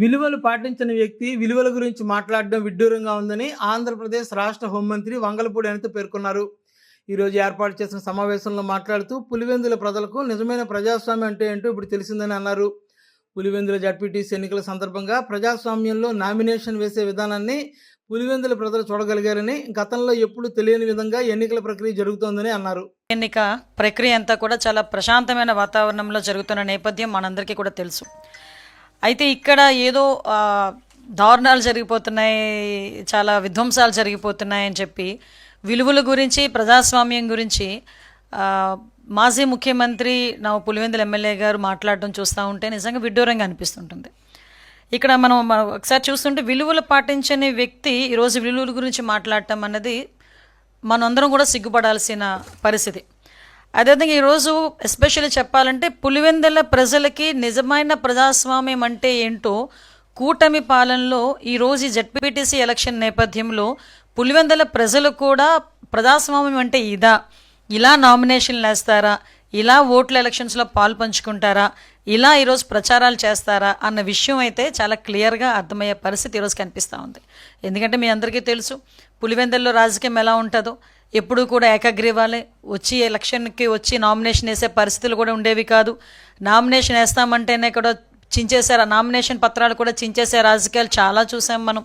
విలువలు పాటించని వ్యక్తి విలువల గురించి మాట్లాడడం విడ్డూరంగా ఉందని ఆంధ్రప్రదేశ్ రాష్ట్ర హోంమంత్రి వంగలపూడి అనిత పేర్కొన్నారు. ఈరోజు ఏర్పాటు చేసిన సమావేశంలో మాట్లాడుతూ పులివెందుల ప్రజలకు నిజమైన ప్రజాస్వామ్యం అంటే ఏంటో ఇప్పుడు తెలిసిందని అన్నారు. పులివెందుల జడ్పీటీసీ ఎన్నికల సందర్భంగా ప్రజాస్వామ్యంలో నామినేషన్ వేసే విధానాన్ని పులివెందుల ప్రజలు చూడగలిగారని గతంలో ఎప్పుడు తెలియని విధంగా ఎన్నికల ప్రక్రియ జరుగుతోందని అన్నారు. ఎన్నిక ప్రక్రియ అంతా కూడా చాలా ప్రశాంతమైన వాతావరణంలో జరుగుతున్న నేపథ్యం మనందరికీ కూడా తెలుసు. అయితే ఇక్కడ ఏదో దారుణాలు జరిగిపోతున్నాయి చాలా విధ్వంసాలు జరిగిపోతున్నాయి అని చెప్పి విలువల గురించి ప్రజాస్వామ్యం గురించి మాజీ ముఖ్యమంత్రి నా పులివెందుల ఎమ్మెల్యే గారు మాట్లాడడం చూస్తూ ఉంటే నిజంగా విడ్డూరంగా అనిపిస్తుంటుంది. ఇక్కడ మనం మనం ఒకసారి చూస్తుంటే విలువలు పాటించని వ్యక్తి ఈరోజు విలువల గురించి మాట్లాడటం అన్నది మనందరం కూడా సిగ్గుపడాల్సిన పరిస్థితి. అదేవిధంగా ఈరోజు ఎస్పెషల్లీ చెప్పాలంటే పులివెందల ప్రజలకి నిజమైన ప్రజాస్వామ్యం అంటే ఏంటో కూటమి పాలనలో ఈరోజు ఈ జడ్పీటీసీ ఎలక్షన్ నేపథ్యంలో పులివెందల ప్రజలు కూడా ప్రజాస్వామ్యం అంటే ఇదా? ఇలా నామినేషన్లు వేస్తారా ఇలా ఓట్ల ఎలక్షన్స్లో పాలు పంచుకుంటారా? ఇలా ఈరోజు ప్రచారాలు చేస్తారా? అన్న విషయం అయితే చాలా క్లియర్గా అర్థమయ్యే పరిస్థితి ఈరోజు కనిపిస్తూ ఉంది. ఎందుకంటే మీ అందరికీ తెలుసు పులివెందుల్లో రాజకీయం ఎలా ఉంటుందో ఎప్పుడు కూడా ఏకగ్రీవాలే. వచ్చి ఎలక్షన్కి వచ్చి నామినేషన్ వేసే పరిస్థితులు కూడా ఉండేవి కాదు. నామినేషన్ వేస్తామంటేనే కూడా చించేశారు. ఆ నామినేషన్ పత్రాలు కూడా చించేసే రాజకీయాలు చాలా చూసాం మనం.